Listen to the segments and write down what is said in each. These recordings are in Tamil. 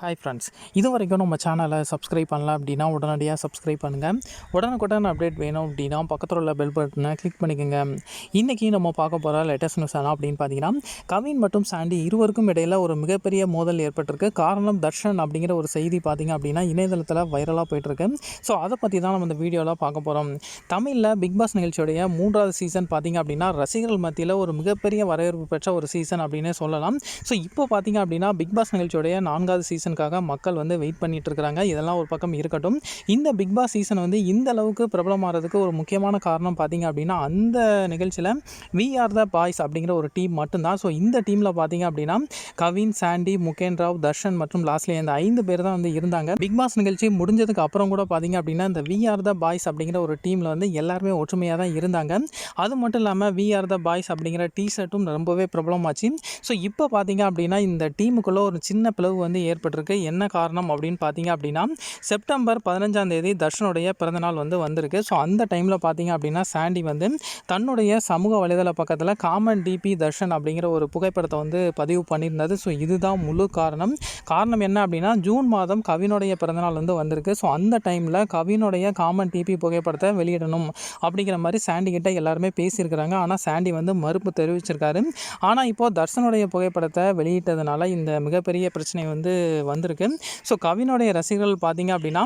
ஹாய் ஃப்ரெண்ட்ஸ் இது வரைக்கும் நம்ம சேனலை சப்ஸ்கிரைப் பண்ணல அப்படின்னா உடனடியாக சப்ஸ்கிரைப் பண்ணுங்கள் உடனுக்குடன் அப்டேட் வேணும் அப்படின்னா பக்கத்தில் உள்ள பெல் பட்டனை கிளிக் பண்ணிக்கோங்க. இன்றைக்கி நம்ம பார்க்க போகிற லேட்டஸ்ட் நியூஸ் என்ன அப்படின்னு பார்த்தீங்கன்னா கவின் மற்றும் சாண்டி இருவருக்கும் இடையில் ஒரு மிகப்பெரிய மோதல் ஏற்பட்டிருக்கு. காரணம் தர்ஷன் அப்படிங்கிற ஒரு செய்தி பார்த்தீங்க அப்படின்னா இணையதளத்தில் வைரலாக போயிட்டுருக்கு. ஸோ அதை பற்றி தான் நம்ம இந்த வீடியோவில் பார்க்க போகிறோம் தமிழில் பிக் பாஸ் நிகழ்ச்சியுடைய மூன்றாவது சீசன் பார்த்தீங்க அப்படின்னா ரசிகர்கள் மத்தியில் ஒரு மிகப்பெரிய வரவேற்பு பெற்ற ஒரு சீசன் அப்படின்னே சொல்லலாம். ஸோ இப்போ பார்த்தீங்க அப்படின்னா பிக் பாஸ் நிகழ்ச்சியுடைய நான்காவது சீசன் சீசனுக்காக மக்கள் வந்து வெயிட் பண்ணிட்டு இருக்காங்க இதெல்லாம் ஒரு பக்கம் இருக்கட்டும். இந்த பிக் பாஸ் சீசன் வந்து இந்த அளவுக்கு பிரபலமாகிறதுக்கு ஒரு முக்கியமான காரணம் பார்த்தீங்க அப்படின்னா அந்த நிகழ்ச்சியில் வி ஆர் த பாய்ஸ் அப்படிங்கிற ஒரு டீம் மட்டும்தான். ஸோ இந்த டீமில் பார்த்தீங்க அப்படின்னா கவின் சாண்டி முகேன் ராவ் தர்ஷன் மற்றும் லாஸ்ட்லி இந்த ஐந்து பேர் தான் வந்து இருந்தாங்க. பிக் பாஸ் நிகழ்ச்சி முடிஞ்சதுக்கு அப்புறம் கூட பார்த்தீங்க அப்படின்னா இந்த வி ஆர் த பாய்ஸ் அப்படிங்கிற ஒரு டீமில் வந்து எல்லாருமே ஒற்றுமையாக தான் இருந்தாங்க. அது மட்டும் இல்லாமல் வி ஆர் த பாய்ஸ் அப்படிங்கிற டிஷர்ட்டும் ரொம்பவே பிரபலமாச்சு. ஸோ இப்போ பார்த்தீங்க அப்படின்னா இந்த டீமுக்குள்ளே ஒரு சின்ன பிளவு வந்து வந்திருக்கு. என்ன காரணம் அப்படின்னு பார்த்தீங்க அப்படின்னா செப்டம்பர் பதினஞ்சாம் தேதி தர்ஷனுடைய பிறந்தநாள் வந்து வந்திருக்கு. ஸோ அந்த டைமில் பார்த்தீங்க அப்படின்னா சாண்டி வந்து தன்னுடைய சமூக வலைதள பக்கத்தில் காமன் டிபி தர்ஷன் அப்படிங்கிற ஒரு புகைப்படத்தை வந்து பதிவு பண்ணியிருந்தது. ஸோ இதுதான் முழு காரணம். காரணம் என்ன அப்படின்னா ஜூன் மாதம் கவினுடைய பிறந்தநாள் வந்து வந்திருக்கு. ஸோ அந்த டைமில் கவினுடைய காமன் டிபி புகைப்படத்தை வெளியிடணும் அப்படிங்கிற மாதிரி சாண்டி கிட்ட எல்லாருமே பேசியிருக்கிறாங்க. ஆனால் சாண்டி வந்து மறுப்பு தெரிவிச்சிருக்காரு. ஆனால் இப்போது தர்ஷனுடைய புகைப்படத்தை வெளியிட்டதுனால இந்த மிகப்பெரிய பிரச்சனை வந்து வந்திருக்கு. ஸோ கவினுடைய ரசிகர்கள் பார்த்தீங்க அப்படின்னா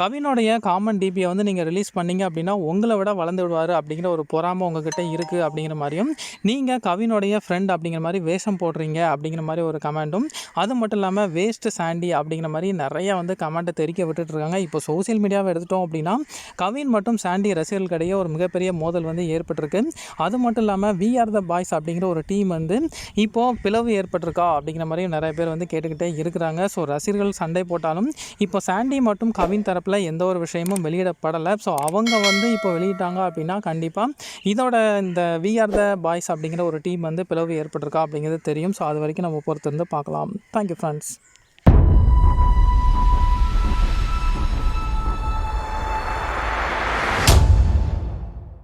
கவினுடைய காமன் டிபியை வந்து நீங்கள் ரிலீஸ் பண்ணீங்க அப்படின்னா உங்களை விட வளர்ந்து விடுவார் அப்படிங்கிற ஒரு பொறாமை உங்ககிட்ட இருக்குது அப்படிங்கிற மாதிரியும் நீங்கள் கவினுடைய ஃப்ரெண்ட் அப்படிங்கிற மாதிரி வேஷம் போடுறீங்க அப்படிங்கிற மாதிரி ஒரு கமெண்ட்டும் அது மட்டும் இல்லாமல் வேஸ்ட் சாண்டி அப்படிங்கிற மாதிரி நிறைய வந்து கமெண்ட்டை தெரிக்க விட்டுட்டு இருக்காங்க. இப்போ சோஷியல் மீடியாவை எடுத்துட்டோம் அப்படின்னா கவின் மற்றும் சாண்டி ரசிகர்களுக்கிடையே ஒரு மிகப்பெரிய மோதல் வந்து ஏற்பட்டிருக்கு. அது மட்டும் இல்லாமல் வி ஆர் த பாய்ஸ் அப்படிங்கிற ஒரு டீம் வந்து இப்போது பிளவு ஏற்பட்டிருக்கா அப்படிங்கிற மாதிரியும் நிறைய பேர் வந்து கேட்டுக்கிட்டே இருக்கிறாங்க. ஸோ ரசிகர்கள் சண்டை போட்டாலும் இப்போ சாண்டி மற்றும் கவின் தரப்பில் எந்த ஒரு விஷயமும் வெளியிடப்படலை. ஸோ அவங்க வந்து இப்போ வெளியிட்டாங்க அப்படின்னா கண்டிப்பாக இதோட இந்த வி ஆர் த பாய்ஸ் அப்படிங்கிற ஒரு டீம் வந்து பிளவு ஏற்பட்டிருக்கா அப்படிங்கிறது தெரியும். ஸோ அது வரைக்கும் நம்ம பொறுத்திருந்து பார்க்கலாம். Thank you friends